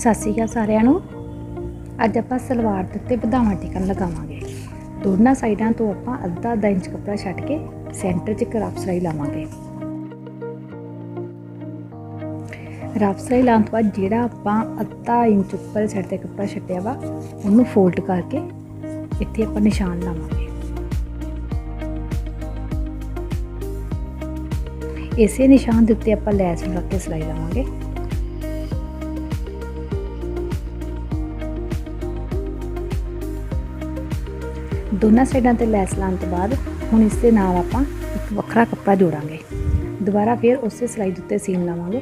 ਸਤਿ ਸ਼੍ਰੀ ਅਕਾਲ ਸਾਰਿਆਂ ਨੂੰ। ਅੱਜ ਆਪਾਂ ਸਲਵਾਰ ਦੇ ਉੱਤੇ ਬਦਾਮਾ ਟਿਕਨ ਲਗਾਵਾਂਗੇ। ਦੋਨਾਂ ਸਾਈਡਾਂ ਤੋਂ ਆਪਾਂ ਅੱਧਾ ਅੱਧਾ ਇੰਚ ਕੱਪੜਾ ਛੱਡ ਕੇ ਸੈਂਟਰ 'ਚ ਕਰਾਪ ਸਲਾਈ ਲਾਵਾਂਗੇ। ਰਾਫ ਸਲਾਈ ਲਾਉਣ ਤੋਂ ਬਾਅਦ ਜਿਹੜਾ ਆਪਾਂ ਅੱਧਾ ਇੰਚ ਉੱਪਰ ਸਾਈਡ ਤੇ ਕੱਪੜਾ ਛੱਡਿਆ ਵਾ, ਉਹਨੂੰ ਫੋਲਡ ਕਰਕੇ ਇੱਥੇ ਆਪਾਂ ਨਿਸ਼ਾਨ ਲਾਵਾਂਗੇ। ਇਸੇ ਨਿਸ਼ਾਨ ਦੇ ਉੱਤੇ ਆਪਾਂ ਲੈਸ ਨੂੰ ਰੱਖ ਕੇ ਸਲਾਈ ਲਾਵਾਂਗੇ। ਦੋਨਾਂ ਸਾਈਡਾਂ ਤੇ ਲੈਸ ਲਾਉਣ ਤੋਂ ਬਾਅਦ ਹੁਣ ਇਸ ਦੇ ਨਾਲ ਆਪਾਂ ਇੱਕ ਵੱਖਰਾ ਕੱਪੜਾ ਜੋੜਾਂਗੇ। ਦੁਬਾਰਾ ਫਿਰ ਉਸੇ ਸਿਲਾਈ ਦੇ ਉੱਤੇ ਸੀਨ ਲਾਵਾਂਗੇ।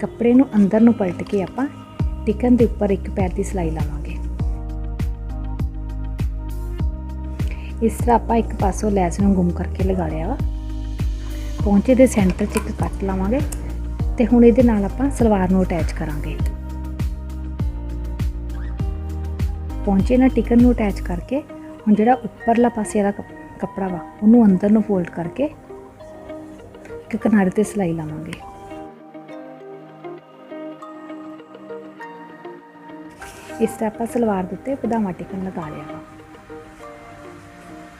ਕੱਪੜੇ ਨੂੰ ਅੰਦਰ ਨੂੰ ਪਲਟ ਕੇ ਆਪਾਂ ਟਿਕਨ ਦੇ ਉੱਪਰ ਇੱਕ ਪੈਰ ਦੀ ਸਿਲਾਈ ਲਾਵਾਂਗੇ। ਇਸ ਤਰ੍ਹਾਂ ਆਪਾਂ ਇੱਕ ਪਾਸੋਂ ਲੈਸ ਨੂੰ ਗੁੰਮ ਕਰਕੇ ਲਗਾ ਲਿਆ ਵਾ। ਪੌਂਚੇ ਦੇ ਸੈਂਟਰ 'ਚ ਇੱਕ ਕੱਟ ਲਾਵਾਂਗੇ ਤੇ ਹੁਣ ਇਹਦੇ ਨਾਲ ਆਪਾਂ ਸਲਵਾਰ ਨੂੰ ਅਟੈਚ ਕਰਾਂਗੇ। ਪਹੁੰਚੇ ਨਾਲ ਟਿਕਨ ਨੂੰ ਅਟੈਚ ਕਰਕੇ, ਹੁਣ ਜਿਹੜਾ ਉੱਪਰਲਾ ਪਾਸੇ ਦਾ ਕੱਪੜਾ ਵਾ, ਉਹਨੂੰ ਅੰਦਰ ਨੂੰ ਫੋਲਡ ਕਰਕੇ ਇੱਕ ਕਿਨਾਰੇ ਤੇ ਸਲਾਈ ਲਾਵਾਂਗੇ। ਇਸ ਤਰ੍ਹਾਂ ਆਪਾਂ ਸਲਵਾਰ ਦੇ ਉੱਤੇ ਪਦਾਮਾ ਟਿਕਨ ਲਗਾ ਲਿਆ ਵਾ।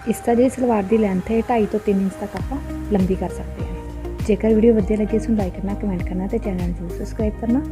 ਇਸ ਤਰ੍ਹਾਂ ਜਿਹੜੀ ਸਲਵਾਰ ਦੀ ਲੈਂਥ ਹੈ 2.5 ਤੋਂ 3 ਇੰਚ ਤੱਕ ਆਪਾਂ ਲੰਬੀ ਕਰ ਸਕਦੇ ਹਾਂ। ਜੇਕਰ ਵੀਡੀਓ ਵਧੀਆ ਲੱਗੇ ਤਾਂ ਲਾਈਕ ਕਰਨਾ ਕਮੈਂਟ ਕਰਨਾ ਤੇ ਚੈਨਲ ਨੂੰ ਸਬਸਕ੍ਰਾਈਬ ਕਰਨਾ।